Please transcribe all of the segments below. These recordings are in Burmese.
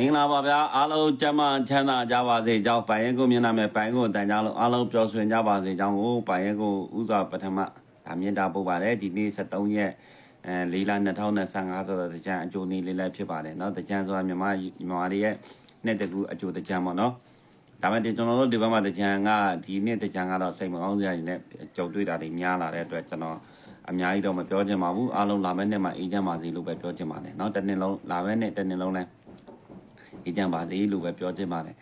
မင်္ဂလာပါဗျာအားလုံးကျမ်းမာချမ်းသာကြပါစေကြောင်းပိုင်ရင်ကိုမျက်နှာမဲ့ပိုင်ကိုတန်ကြလို့အားလုံးပျော်ရွှင်ကြပါစေကြောင်းကိုပိုင်ရင်ကိုဥစွာပထမဒါမြင့်တာပို့ပါတယ်ဒီနေ့73ရက်အဲ၄လ2025ဆိုတော့တကြံအကျိုးနေ့လေးလည်းဖြစ်ပါတယ်เนาะတကြံဆိုတာမြန်မာမြန်မာတွေရဲ့နှစ်တကူအကျိုးတကြံပေါ့เนาะဒါပေမဲ့ကျွန်တော်တို့ဒီဘက်မှာတကြံကဒီနေ့တကြံကတော့စိတ်မကောင်းစရာတွေနဲ့ကြုံတွေ့တာတွေများလာတဲ့အတွက်ကျွန်တော်အများကြီးတော့မပြောချင်ပါဘူးအားလုံးလာမယ့်နှစ်မှာအေးချမ်းပါစေလို့ပဲပြောချင်ပါတယ်เนาะတစ်နှစ်လုံးလာမယ့်နှစ်တစ်နှစ်လုံးလည်း အေးကြပါစေလို့ပဲပြောချင်ပါတယ်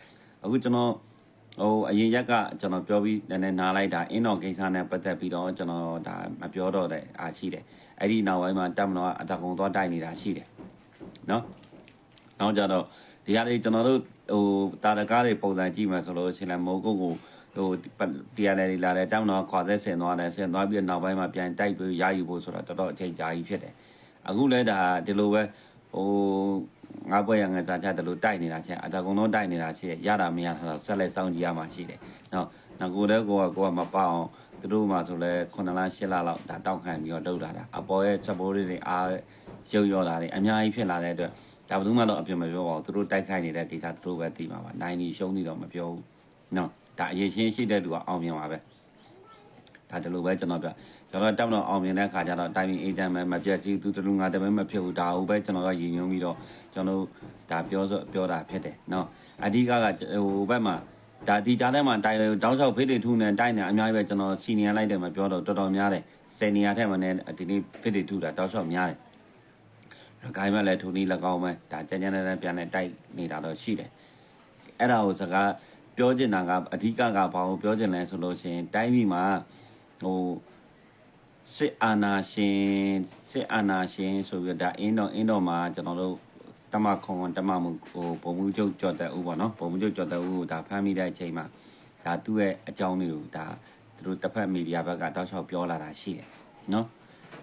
အခုကျွန်တော်ဟိုအရင်ရက်ကကျွန်တော်ပြောပြီးနည်းနည်းနားလိုက်တာအင်းတော်ကိစ္စနဲ့ပတ်သက်ပြီးတော့ကျွန်တော်ဒါမပြောတော့တဲ့အားရှိတယ်အဲ့ဒီနောက်ပိုင်းမှာတက်မတော်ကအတကုံသွားတိုက်နေတာရှိတယ်နော်နောက်ကြတော့ဒီဟာလေးကျွန်တော်တို့ဟိုတာရကားတွေပုံစံကြည့်မှဆိုလို့ရှိရင်မိုးကုတ်ကိုဟိုတရားလေလာတယ်တက်မတော်ခွာသက်ဆင်သွားတယ်ဆင်သွားပြီးနောက်ပိုင်းမှာပြန်တိုက်ပြီးရယူဖို့ဆိုတော့တော်တော်အချိန်ကြာကြီးဖြစ်တယ်အခုလဲဒါဒီလိုပဲဟို ငါဘွဲရငါစားချတယ်လို့တိုက်နေတာချင်းအတကုံတော့တိုက်နေတာရှိရရတာမရတာဆက်လက်စောင့်ကြည့်ရမှာရှိတယ်နော်ငကိုလည်းကိုကကိုကမပေါအောင်သူတို့မှဆိုလဲ9လ10လလောက်ဒါတောက်ခံပြီးတော့တုတ်လာတာအပေါ်ရဲ့ချက်ပိုးလေးတွေအားရုပ်ရောလာတယ်အများကြီးဖြစ်လာတဲ့အတွက်ဒါဘယ်သူမှတော့အပြစ်မပြောပါဘူးသူတို့တိုက်ခိုက်နေတဲ့ကိစ္စသူတို့ပဲသိမှာပါနိုင်နီရှုံးနေတော့မပြောဘူးနော်ဒါအရေးချင်းရှိတဲ့သူကအောင်မြင်ပါပဲဒါတလို့ပဲကျွန်တော်ပြကျွန်တော်တောက်တော့အောင်မြင်တဲ့ခါကျတော့တိုင်းပြည်အေဂျင့်ပဲမပြတ်စီသူတလူငါတမဲမဖြစ်ဘူးဒါဟုတ်ပဲကျွန်တော်ကရည်ညွှန်းပြီးတော့ ကျွန်တော်ဒါပြောဆိုပြောတာဖြစ်တယ်เนาะအဓိကကဟိုဘက်မှာဒါဒီကြားထဲမှာတိုင်တောင်းလျှောက်ဖိတွေထုနေတိုက်နေအများကြီးပဲကျွန်တော်စီနီယာလိုက်တယ်မပြောတော့တော်တော်များတယ်ဆယ်နေရာထက်မနဲ့ဒီနေ့ဖိတွေထုတာတောင်းလျှောက်များတယ်ရခိုင်မှာလည်းထုနီး၎င်းပဲဒါကြမ်းကြမ်းနဲ့ပြန်နေတိုက်နေတာတော့ရှိတယ်အဲ့ဒါကိုစကားပြောချင်တာကအဓိကကဘာကိုပြောချင်လဲဆိုလို့ရှိရင်တိုင်းပြည်မှာဟို စစ်အာဏာရှင်စစ်အာဏာရှင်ဆိုပြီးတော့ဒါအင်းတော်အင်းတော်မှာကျွန်တော်တို့ တမခွန်ခွန်တမမှုဟိုပုံမှုချုပ်ကြော်တဲ့ဦးပေါ့နော်ပုံမှုချုပ်ကြော်တဲ့ဦးကိုဒါဖမ်းမိတဲ့အချိန်မှာဒါသူ့ရဲ့အကြောင်းတွေကိုဒါသူတို့တစ်ဖက်မီဒီယာဘက်ကတောက်လျှောက်ပြောလာတာရှိတယ်နော်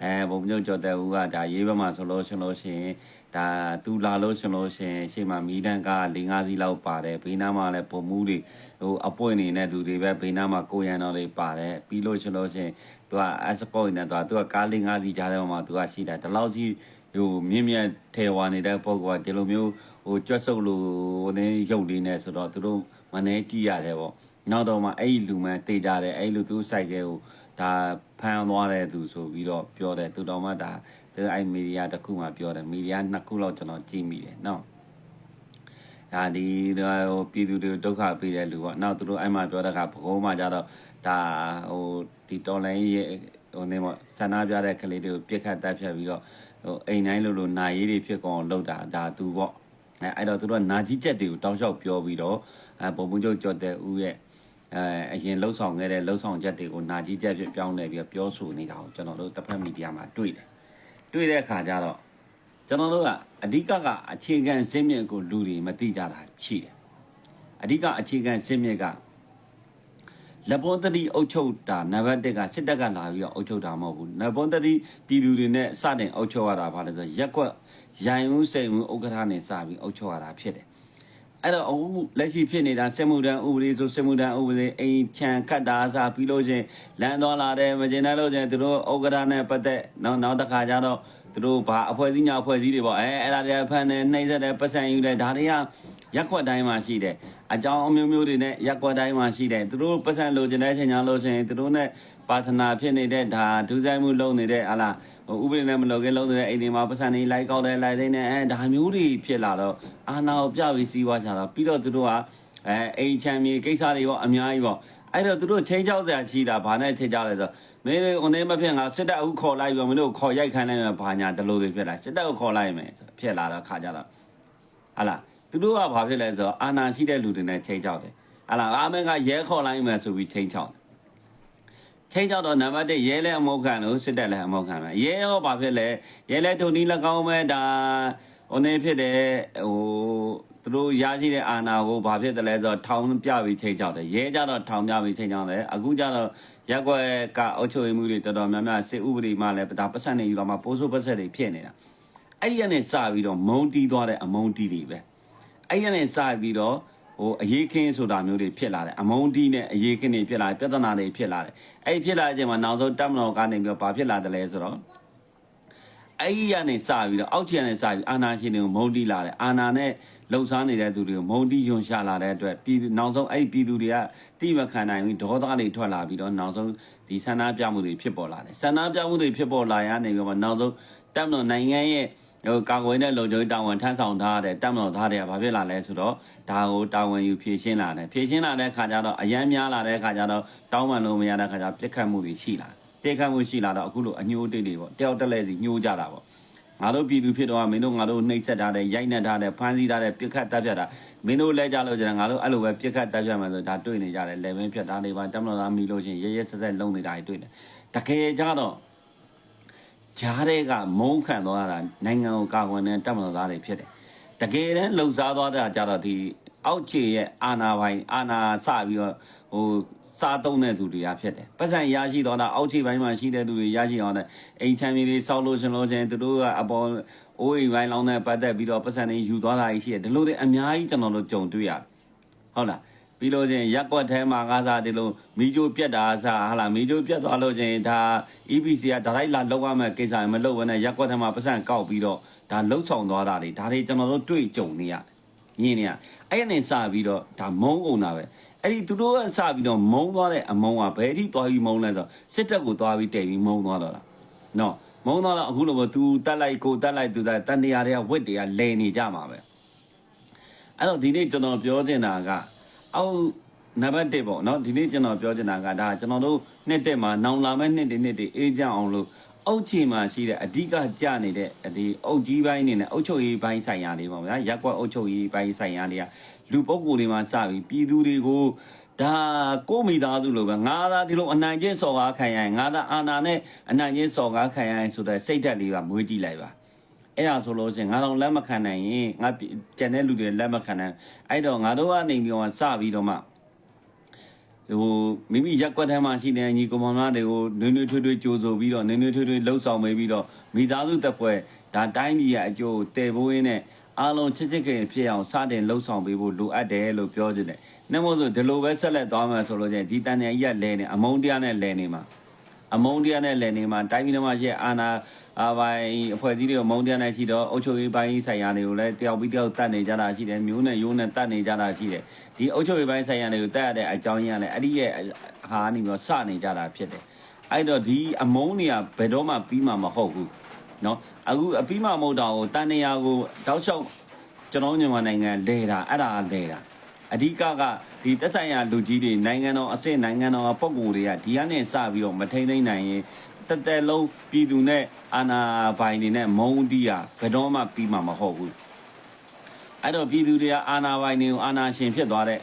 အဲပုံမှုချုပ်ကြော်တဲ့ဦးကဒါရေးဘက်မှာဆိုလို့ရှင်လို့ရှိရင်ဒါသူလာလို့ရှင်လို့ရှင်ရှေ့မှာမီဒန်က၄၅စီးလောက်ပါတယ်ဘေးနားမှာလည်းပုံမှုတွေဟိုအပွင့်နေတဲ့သူတွေပဲဘေးနားမှာကိုရန်တော်တွေပါတယ်ပြီးလို့ရှင်လို့ရှင်သူကအစကောနေတော့သူကကား၄၅စီးကြားထဲမှာသူကရှိတာဒီလောက်ကြီး ဟိုမြင့်မြတ်ထဲဝါနေတဲ့ပုံကဒီလိုမျိုးဟိုကြွက်စုပ်လို့ဟိုနေရုပ်လေးနဲ့ဆိုတော့သူတို့မနေကြည့်ရတယ်ပေါ့နောက်တော့မှအဲ့ဒီလူမှန်တေးကြတယ်အဲ့လူသူစိုက်ကဲကိုဒါဖမ်းသွားတဲ့သူဆိုပြီးတော့ပြောတယ်သူတော်မှဒါသူအဲ့မီဒီယာတစ်ခုမှပြောတယ်မီဒီယာနှစ်ခုလောက်ကျွန်တော်ကြည့်မိတယ်နော်ဒါဒီဟိုပြည်သူတွေဒုက္ခပေးတဲ့လူပေါ့နောက်သူတို့အဲ့မှာပြောတဲ့အခါဘကုံးမှကြတော့ဒါဟိုဒီတော်လိုင်းရဲ့ဟိုနေမဆန္ဒပြတဲ့ကလေးတွေကိုပြစ်ခတ်တက်ဖြတ်ပြီးတော့ ဟိုအိမ်တိုင်းလိုလိုနာရေးတွေဖြစ်ကုန်လုပ်တာဒါသူပေါ့အဲအဲ့တော့သူတို့ကနာကြီးချက်တွေကိုတောက်လျှောက်ပြောပြီးတော့အဲပုံမှုချုပ်ကြော်တဲ့ဦးရဲ့အဲအရင်လှုပ်ဆောင်ခဲ့တဲ့လှုပ်ဆောင်ချက်တွေကိုနာကြီးချက်ဖြစ်ပြောင်းလဲပြီးတော့ပြောဆိုနေတာကိုကျွန်တော်တို့တစ်ဖက်မီဒီယာမှာတွေ့တယ်တွေ့တဲ့အခါကျတော့ကျွန်တော်တို့ကအဓိကကအခြေခံစင်းမြင့်ကိုလူတွေမသိကြတာရှိတယ်အဓိကအခြေခံစင်းမြင့်က လက်ပေါ်တတိအုပ်ချုပ်တာနံပါတ်1ကစစ်တပ်ကလာပြီးတော့အုပ်ချုပ်တာမဟုတ်ဘူးလက်ပေါ်တတိပြည်သူတွေနဲ့စတင်အုပ်ချုပ်ရတာဘာလဲဆိုရက်ကွက်ရိုင်မှုစိန်မှုဥက္ကဋ္ဌနဲ့စပြီးအုပ်ချုပ်ရတာဖြစ်တယ်အဲ့တော့အခုလက်ရှိဖြစ်နေတာစစ်မှုထမ်းဥပဒေဆိုစစ်မှုထမ်းဥပဒေအိမ်ချံခတ်တာစားပြီးလို့ချင်းလမ်းသွားလာတယ်မကျင်တဲ့လို့ချင်းသူတို့ဥက္ကဋ္ဌနဲ့ပတ်သက်နောက်နောက်တစ်ခါကျတော့သူတို့ဘာအဖွဲ့အစည်းညာအဖွဲ့အစည်းတွေပေါ့အဲအဲ့ဒါတွေဖန်နေနှိမ့်ဆက်တယ်ပတ်စံယူတယ်ဒါတွေက ရက်ခွက်တိုင်းမှာရှိတယ်အကြောင်းအမျိုးမျိုးတွေနဲ့ရက်ခွက်တိုင်းမှာရှိတယ်သူတို့ပတ်စံလိုချင်တဲ့ချိန်ညာလို့ချင်းသူတို့နဲ့ပါသနာဖြစ်နေတဲ့ဒါဒုစရိုက်မှုလုပ်နေတဲ့ဟာလားဟိုဥပဒေနဲ့မလုပ်ခင်လုပ်နေတဲ့အိမ်တွေမှာပတ်စံတွေလိုက်ကောက်တယ်လိုက်သိနေအဲဒါမျိုးတွေဖြစ်လာတော့အာနာကိုပြပြီးစီးပွားချတာပြီးတော့သူတို့ကအဲအိမ်ချမ်းမြေကိစ္စတွေပေါ့အများကြီးပေါ့အဲ့တော့သူတို့ချင်းချောက်စရာရှိတာဘာနဲ့ချင်းချောက်လဲဆိုမင်းတို့အနေမဖြစ်ငါစစ်တပ်အခုခေါ်လိုက်ပြီးမင်းတို့ခေါ်ရိုက်ခိုင်းလိုက်မယ်ဘာညာတလို့တွေဖြစ်လာစစ်တပ်ကိုခေါ်လိုက်မယ်ဆိုဖြစ်လာတော့ခါကြတော့ဟာလား သူတို့ကဘာဖြစ်လဲဆိုတော့အာနာရှိတဲ့လူတွေနဲ့ချင်းချောက်တယ်ဟာလားအာမင်းကရဲခေါ်လိုက်မယ်ဆိုပြီးချင်းချောက်တယ်ချင်းချောက်တော့နံပါတ်1ရဲလဲအမောခံလို့စစ်တပ်လည်းအမောခံမယ်ရဲရောဘာဖြစ်လဲရဲလဲထုံနီး၎င်းမဲ့ဒါဟိုနေဖြစ်တယ်ဟိုသူတို့ရရှိတဲ့အာနာကိုဘာဖြစ်တယ်လဲဆိုတော့ထောင်ပြပြီးချိန်ချောက်တယ်ရဲကြတော့ထောင်ပြပြီးချိန်ချောက်တယ်အခုကျတော့ရက်ွက်ကအုပ်ချုပ်ရေးမှုတွေတော်တော်များများစစ်ဥပဒေမှလည်းဒါပတ်စံနေယူတော့မှပိုးဆိုးပတ်ဆက်တွေဖြစ်နေတာအဲ့ဒီကနေစပြီးတော့မုံတီးသွားတဲ့အမုံတီးတွေပဲ အဲ့ဒီကနေစပြီးတော့ဟိုအရေးခင်းဆိုတာမျိုးတွေဖြစ်လာတယ်အမုံတီးနဲ့အရေးခင်းတွေဖြစ်လာတယ်ပြဿနာတွေဖြစ်လာတယ်အဲ့ဒီဖြစ်လာတဲ့အချိန်မှာနောက်ဆုံးတက်မတော်ကနေပြီးတော့ဘာဖြစ်လာတယ်လဲဆိုတော့အဲ့ဒီကနေစပြီးတော့အောက်ခြေကနေစပြီးအာနာရှင်တွေကိုမုန်းတိလာတယ်အာနာနဲ့လှုပ်ရှားနေတဲ့သူတွေကိုမုန်းတိယွန်ရှာလာတဲ့အတွက်ပြည်သူနောက်ဆုံးအဲ့ဒီပြည်သူတွေကတိမခံနိုင်ဘူးဒေါသတွေထွက်လာပြီးတော့နောက်ဆုံးဒီဆန္ဒပြမှုတွေဖြစ်ပေါ်လာတယ်ဆန္ဒပြမှုတွေဖြစ်ပေါ်လာရနေပြီးတော့နောက်ဆုံးတက်မတော်နိုင်ငံရဲ့ ဟိုကာကွယ်တဲ့လုံခြုံရေးတာဝန်ထမ်းဆောင်ထားတဲ့တက်မတော်သားတွေကဘာဖြစ်လာလဲဆိုတော့ဒါကိုတာဝန်ယူဖြည့်ရှင်းလာတယ်ဖြည့်ရှင်းလာတဲ့ခါကျတော့အရန်များလာတဲ့ခါကျတော့တောင်းပန်လို့မရတဲ့ခါကျပြစ်ခတ်မှုတွေရှိလာတယ်တိတ်ခတ်မှုရှိလာတော့အခုလိုအညှိုးတိတ်တွေပေါ့တယောက်တက်လဲစီညှိုးကြတာပေါ့ငါတို့ပြည်သူဖြစ်တော့မင်းတို့ငါတို့နှိပ်စက်ထားတဲ့ရိုက်နှက်ထားတဲ့ဖမ်းဆီးထားတဲ့ပြစ်ခတ်တပ်ဖြတ်တာမင်းတို့လဲကြလို့ကျန်ငါတို့အဲ့လိုပဲပြစ်ခတ်တပ်ဖြတ်မှဆိုဒါတွေ့နေကြတယ်လေဘင်းဖြတ်တာတွေပါတက်မလို့သားမိလို့ချင်းရဲရဲဆက်ဆက်လုံနေတာတွေတွေ့တယ်တကယ်ကြတော့ ဂျားတွေကမုန်းခံသွားတာနိုင်ငံကိုကာကွယ်တဲ့တက်မလို့သားတွေဖြစ်တယ်တကယ်တမ်းလှုပ်ရှားသွားတာကြတော့ဒီအောက်ခြေရဲ့အာနာပိုင်းအာနာစပြီးတော့ဟိုစားသုံးတဲ့သူတွေကဖြစ်တယ်ပတ်စံရရှိတော့တာအောက်ခြေပိုင်းမှာရှိတဲ့သူတွေရရှိအောင်တဲ့အိမ်ချမ်းမြေတွေစောက်လို့ရှင်လို့ချင်းသူတို့ကအပေါ်အိုးအိမ်ပိုင်းလောင်းတဲ့ပတ်သက်ပြီးတော့ပတ်စံတွေယူသွားတာရှိတယ်ဒီလိုတွေအများကြီးကျွန်တော်တို့ကြုံတွေ့ရတယ်ဟုတ်လား ပြီးလို့ချင်းရက်ကွက်ထဲမှာကားစားဒီလိုမီဂျိုပြက်တာစားဟာလားမီဂျိုပြက်သွားလို့ချင်းဒါ EPC ကဒါလိုက်လာလောက်ရမယ့်ကိစ္စမလုပ်ဘဲနဲ့ရက်ကွက်ထဲမှာပတ်စံကောက်ပြီးတော့ဒါလှုပ်ဆောင်သွားတာတွေဒါတွေကျွန်တော်တို့တွေ့ကြုံနေရတယ်ညင်းနေရအဲ့နဲ့စပြီးတော့ဒါမုန်းကုန်တာပဲအဲ့ဒီသူတို့ကစပြီးတော့မုံသွားတဲ့အမုံကဘယ်ထိသွားပြီးမုံလဲဆိုစစ်တပ်ကိုသွားပြီးတည်ပြီးမုံသွားတော့တာနော်မုံသွားတော့အခုလိုပဲ तू တက်လိုက်ကိုတက်လိုက်သူတက်တန်တရားတွေကဝစ်တွေကလဲနေကြမှာပဲအဲ့တော့ဒီနေ့ကျွန်တော်ပြောချင်တာက အောက်နံပါတ်1ပေါ့နော်ဒီနေ့ကျွန်တော်ပြောချင်တာကဒါကျွန်တော်တို့နှစ်တက်မှာနောင်လာမဲ့နှစ်တွေနှစ်တွေအေးကြအောင်လို့အုတ်ချီမှာရှိတဲ့အဓိကကြနေတဲ့ဒီအုတ်ကြီးပိုင်းနေနဲ့အုတ်ချုပ်ရေးပိုင်းဆိုင်ရာတွေပေါ့ဗျာရက်ကွက်အုတ်ချုပ်ရေးပိုင်းဆိုင်ရာတွေကလူပုဂ္ဂိုလ်တွေမှာစပြီးပြည်သူတွေကိုဒါကိုမိသားစုလိုပဲငါသာဒီလိုအနိုင်ကျင့်စော်ကားခံရရင်ငါသာအာနာနဲ့အနိုင်ကျင့်စော်ကားခံရရင်ဆိုတဲ့စိတ်ဓာတ်လေးပါမွေးကြည့်လိုက်ပါ အဲ့ဒါဆိုလို့ချင်းငါတော့လက်မခံနိုင်ရင်ငါကျန်တဲ့လူတွေလက်မခံနိုင်အဲ့တော့ငါတို့ကနေပြီးတော့စပြီးတော့မှဟိုမိမိရက်ကွက်ထဲမှာရှိတဲ့ညီကောင်မတွေကိုနွေးနွေးထွေးထွေးကြိုးဆိုပြီးတော့နွေးနွေးထွေးထွေးလှုပ်ဆောင်ပေးပြီးတော့မိသားစုတပ်ဖွဲ့ဒါတိုင်းပြည်ရဲ့အကျိုးတည်ဖို့ရင်းနဲ့အားလုံးချစ်ချစ်ခင်ဖြစ်အောင်စတင်လှုပ်ဆောင်ပေးဖို့လိုအပ်တယ်လို့ပြောချင်တယ်။နှမို့ဆိုဒီလိုပဲဆက်လက်သွားမယ်ဆိုလို့ချင်းဒီတန်နယ်ကြီးကလဲနေအမုန်းတရားနဲ့လဲနေမှာအမုန်းတရားနဲ့လဲနေမှာတိုင်းပြည်မှာရှိအာနာ အပိုင်းအဖွဲ့အစည်းတွေကမုန်းတရားနဲ့ရှိတော့အုပ်ချုပ်ရေးပိုင်းဆိုင်ရာတွေကိုလည်းတယောက်ပြီးတယောက်တတ်နေကြတာရှိတယ်မျိုးနဲ့ရိုးနဲ့တတ်နေကြတာရှိတယ်ဒီအုပ်ချုပ်ရေးပိုင်းဆိုင်ရာတွေကိုတတ်ရတဲ့အကြောင်းရင်းကလည်းအဲ့ဒီရဲ့ဟာနေပြီးတော့စနေကြတာဖြစ်တယ်အဲ့တော့ဒီအမုန်းတွေကဘယ်တော့မှပြီးမှာမဟုတ်ဘူးเนาะအခုအပြီးမှမဟုတ်တော့တန်နေရာကိုတောက်လျှောက်ကျွန်တော်မြန်မာနိုင်ငံလဲတာအဲ့ဒါလဲတာအဓိကကဒီတက်ဆိုင်ရာလူကြီးတွေနိုင်ငံတော်အစ်စ်နိုင်ငံတော်ပုံကိုယ်တွေကဒီကနေစပြီးတော့မထိန်သိမ့်နိုင်ရင် တက်တက်လုံးပြည်သူနဲ့အာဏာပိုင်တွေနဲ့မုံတီးတာဘယ်တော့မှပြီးမှာမဟုတ်ဘူးအဲ့တော့ပြည်သူတွေကအာဏာပိုင်တွေကိုအာဏာရှင်ဖြစ်သွားတဲ့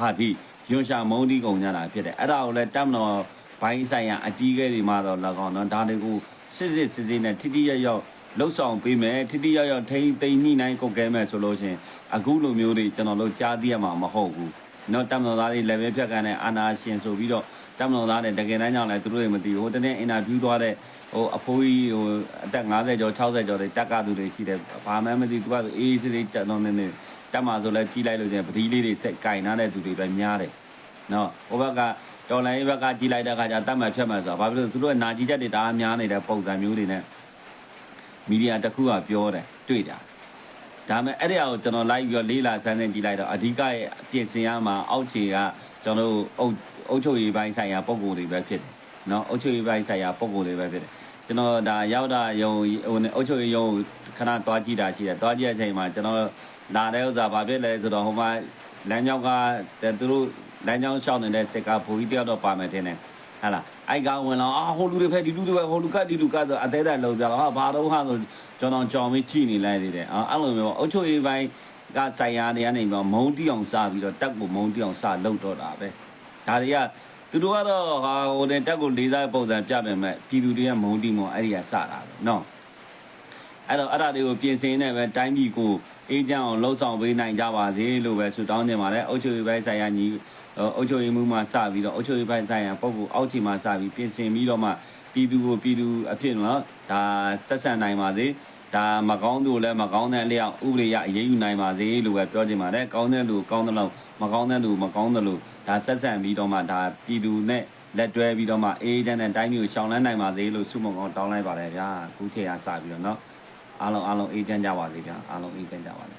ဟာဒီရွှန်ရှာမုံတီးကုန်ကြတာဖြစ်တယ်အဲ့ဒါကိုလည်းတပ်မတော်ဘိုင်းဆိုင်ရာအကြီးအကဲတွေမှာတော့၎င်းတော့ဒါတွေကိုစစ်စစ်စစ်စစ်နဲ့ထိထိရောက်ရောက်လှုပ်ဆောင်ပေးမယ်ထိထိရောက်ရောက်ထိမ့်သိမ့်ညှိနှိုင်းကုန်ကဲမယ်ဆိုလို့ချင်းအခုလိုမျိုးတွေကျွန်တော်တို့ကြားသိရမှာမဟုတ်ဘူးเนาะတပ်မတော်သားတွေ level ဖြတ်ကန်တဲ့အာဏာရှင်ဆိုပြီးတော့ တမတော်သားနဲ့တကယ်တမ်းကြောင့်လည်းသူတို့တွေမသိဘူးဟိုတနေ့အင်တာဗျူးသွားတဲ့ဟိုအဖိုးကြီးဟိုအသက်50ကျော်60ကျော်တွေတက်ကသူတွေရှိတယ်ဘာမှမသိသူကဆိုအေးအေးလေးတက်တော့နေနေတက်မှာဆိုလဲကြီးလိုက်လို့ကျင်ပတိလေးတွေစက်ကင်ထားတဲ့သူတွေပဲများတယ်နော်ဟိုဘက်ကတော်လိုင်းဘက်ကကြီးလိုက်တဲ့အခါကျတတ်မှဖြတ်မှဆိုတာဘာဖြစ်လို့သူတို့ကနာကြီးချက်တွေဒါများနေတဲ့ပုံစံမျိုးတွေနဲ့မီဒီယာတစ်ခုကပြောတယ်တွေ့တာဒါမဲ့အဲ့ဒီအကိုကျွန်တော်လိုက်ပြီးတော့လေးလာဆန်းဆန်းကြည့်လိုက်တော့အဓိကရဲ့ပြင်ဆင်ရမှာအောက်ခြေကကျွန်တော်တို့အုပ် အုပ်ချုပ်ရေးပိုင်းဆိုင်ရာပုံကိုယ်တွေပဲဖြစ်တယ်เนาะအုပ်ချုပ်ရေးပိုင်းဆိုင်ရာပုံကိုယ်တွေပဲဖြစ်တယ်ကျွန်တော်ဒါရောက်တာယုံဟိုအုပ်ချုပ်ရေးယုံခဏတွားကြည့်တာရှိတယ်တွားကြည့်တဲ့အချိန်မှာကျွန်တော်လာတဲ့ဥစ္စာဘာဖြစ်လဲဆိုတော့ဟိုမှာလမ်းကြောင်းကသူတို့လမ်းကြောင်းရှောင်းနေတဲ့စစ်ကဘူကြီးတယောက်တော့ပါမယ်တင်တယ်ဟာလားအိုက်ကောင်ဝင်လာအာဟိုလူတွေဖက်ဒီလူတွေပဲဟိုလူကဒီလူကဆိုအသေးသေးလုံးပြတော့ဟာဘာတော့ဟာဆိုကျွန်တော်ကြောင်ပြီးကြည့်နေလိုက်သေးတယ်အာအဲ့လိုမျိုးအုတ်ချုပ်ရေးပိုင်းကဆိုင်ရာတွေကနေပြီးမုံတီအောင်စပြီးတော့တက်ကိုမုံတီအောင်စလုပ်တော့တာပဲ ဒါတွေကသူတို့ကတော့ဟာဟိုတဲ့တက်ကိုလေးစားပုံစံပြပေမဲ့ပြည်သူတွေကမုံတီမောအဲ့ဒီကစတာပဲနော်အဲ့တော့အဲ့ဒါတွေကိုပြင်ဆင်နေပဲတိုင်းပြည်ကိုအေးချမ်းအောင်လှုပ်ဆောင်ပေးနိုင်ကြပါစေလို့ပဲဆုတောင်းနေပါတယ်အုတ်ချုပ်ရေးပိုင်းဆိုင်ရာညီအုတ်ချုပ်ရေးမှုမှစပြီးတော့အုတ်ချုပ်ရေးပိုင်းဆိုင်ရာပုံကိုအောက်ခြေမှာစပြီးပြင်ဆင်ပြီးတော့မှပြည်သူကိုပြည်သူအဖြစ်နော်ဒါဆက်ဆံနိုင်ပါစေ ဒါမကောင်းသူလည်းမကောင်းတဲ့အလျောက်ဥပဒေရအရေးယူနိုင်ပါစေလို့ပဲပြောချင်ပါတယ်ကောင်းတဲ့လူကောင်းတဲ့လို့မကောင်းတဲ့လူမကောင်းတဲ့လို့ဒါဆက်ဆံပြီးတော့မှဒါပြည်သူနဲ့ လက်တွဲပြီးတော့မှအေးချမ်းတဲ့တိုင်းမျိုးရှောင်းလန်းနိုင်ပါသေးလို့ဆုမွန်ကောင်းတောင်းလိုက်ပါတယ်ဗျာအခုချိန်ကစပြီးတော့เนาะအားလုံးအားလုံးအေးချမ်းကြပါစေဗျာအားလုံးအေးချမ်းကြပါစေ